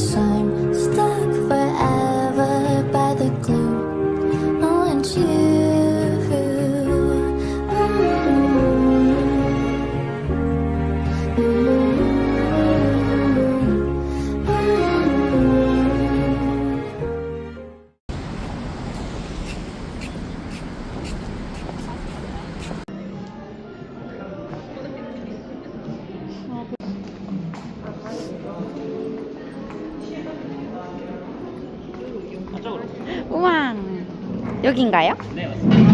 sun. 여긴가요? 네 맞습니다.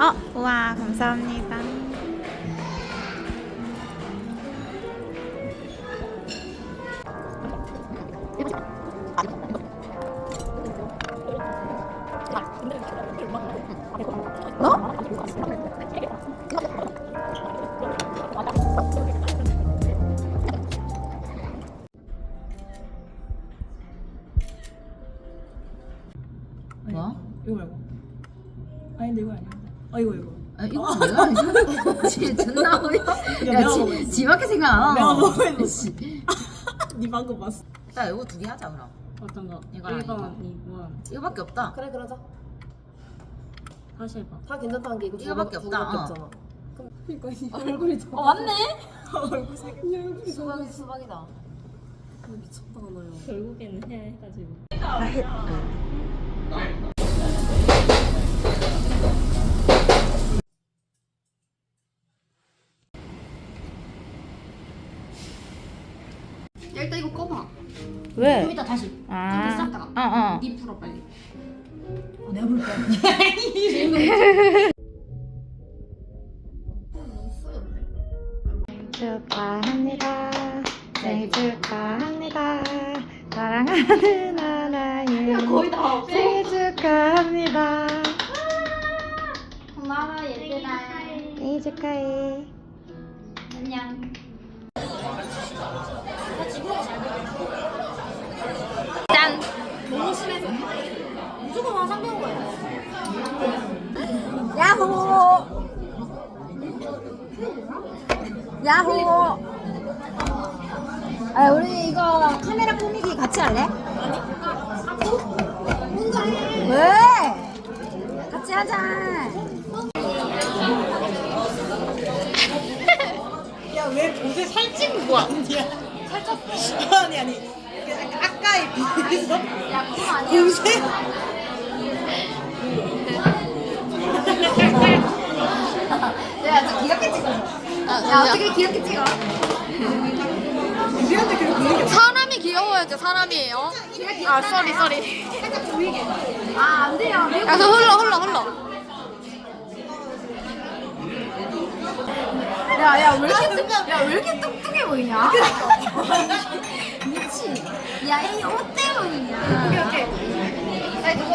어 우와 감사합니다 뭐? 이거 말고. 아닌데 이거 아니야. 아 이거 이거. 아, 이거 내가 안 진짜 존나. 내가 야, 지, 지밖에 생각 안 하나? 내가 먹어 있는 씨. 네 방금 봤어. 야, 이거 두 개 하자 그럼. 어떤 거? 이거랑 1번, 2번. 이거밖에 없다. 그래 그러자. 다시 해봐. 다 괜찮다는 게 이거 두 이거밖에 개- 두 없다, 개밖에 어. 없잖아. 그러니까 얼굴이 더. 어 맞네. 얼굴 색. 얼굴이 더. 수박이 수박이다. 미쳤다 나요. 결국에는 해야 해가지고. 야 일단 이거 꺼봐 왜? 좀 이따 다시 좀 아, 있었다가 어, 어. 니 풀어 빨리 축하합니다. 생일 축하합니다. 사랑하는 하나님. 거의 다 없어 생일 축하합니다. 고마워 얘들아 생일 축하해. 안녕 짠. 무조건 화상 배운 거야. 야호! 야호! 아, 우리 이거 카메라 꾸미기 같이 할래? 왜? 같이 하자. 야 왜 옷에 살찐 거 아니야? 살쪘어. 아니 아니. 그 아까에 비해서. 옷에. 야, 저 귀엽게 찍어. 야, 어떻게 귀엽게 찍어? 우리한테 그렇게 분위기 사람이 귀여워야죠 사람이에요 아 쏘리 쏘리 아, 안 돼요. 야 그거 흘러 흘러 흘러 야, 야, 왜 이렇게 뚱, 야, 왜 이렇게 뚱뚱해 보이냐? 미친. 야, 이 옷 때문이냐? 오케이, 오케이. 야, 누구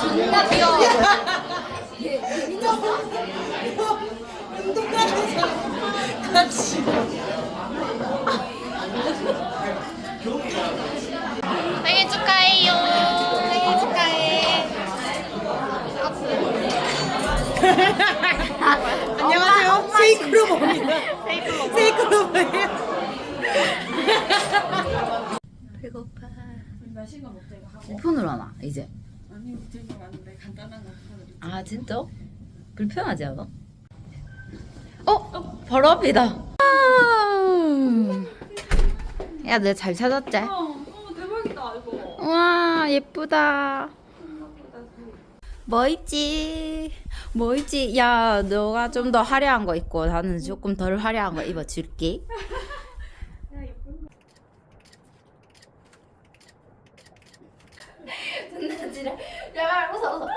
존나 귀여워 같이. 생일 축하해요 생일 축하해 안녕하세요. 세이클로버입니다. 세이클로버예요. 배고파. 폰으로 하나, 이제. 아니 들고 왔는데 간단한 거 하나. 아, 진짜? 불편하지 않아? 어? 바로 앞이다. 아. 야, 내잘 찾았지? 어, 대박이다 이거. 우와, 예쁘다. 뭐 있지? 뭐 있지? 야, 너가 좀 더 화려한 거 입고 나는 조금 덜 화려한 거 입어줄게. 야 웃어 웃어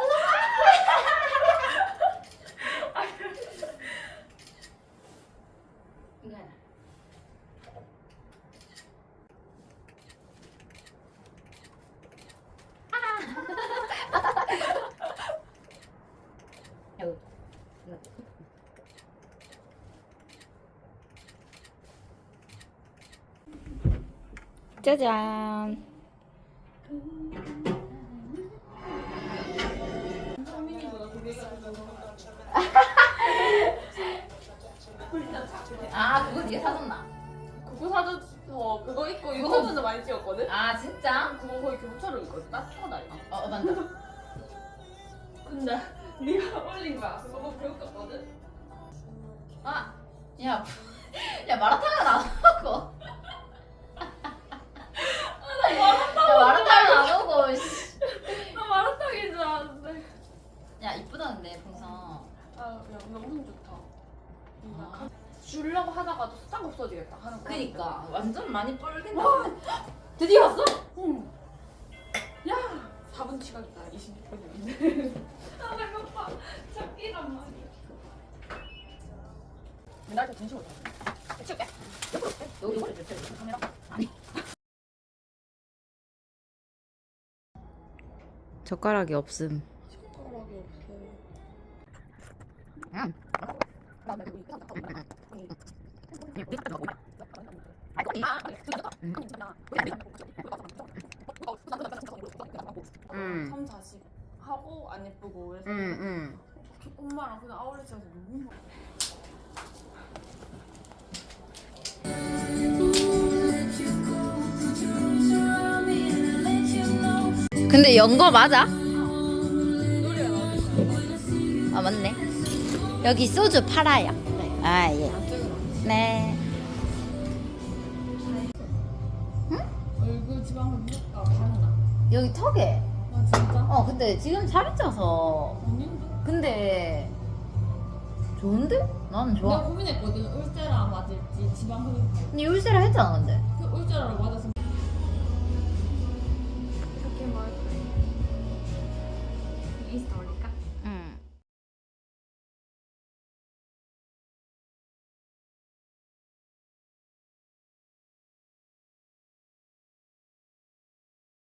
짜잔. 아 그거 네가 사줬나? 그거 사줬 어 그거 입고 유튜브에서 많이 찍었거든. 아 진짜? 그거 거의 교차로 입거든. 따뜻하다 이거. 어 맞다. 근데 네가 올린 거야. 그거 보고 배웠거든. 아, 야, 야 마라탕은 안 하고. 야 마라탕은 안 하고. 씨. 나 마라탕인 줄 알았는데. 야 이쁘다는데 풍선. 아, 야, 너무 좋다. 뭔가 주려고 하다가도 싹 없어지겠다 하는 거. 그니까 완전 많이 뻘긴다. 드디어 왔어? 응. 야, 4분 지각이다. 26분이었는데. 아, 배고파. 잡기란 말이야. 나한테 진심으로 다 찍을게. 여기 이거 줄 테니 카메라. 아니. 젓가락이 없음. 음. 참 자식 하고 안 예쁘고 그래서 음, 음. 엄마랑 그냥 아울렛에서 너무 막 근데 연거 맞아? 아 맞네. 여기 소주 팔아요. 네. 아 예. 네. 여기 턱에. 아 진짜? 어 근데 지금 살이 쪄서. 아닌데? 근데 좋은데? 나는 내가 고민했거든. 울테라 맞을지 지방 흡입. 근데 울세라 했잖아 근데. 그 울테라로 맞아서. 이렇게 먹을 이 스타일.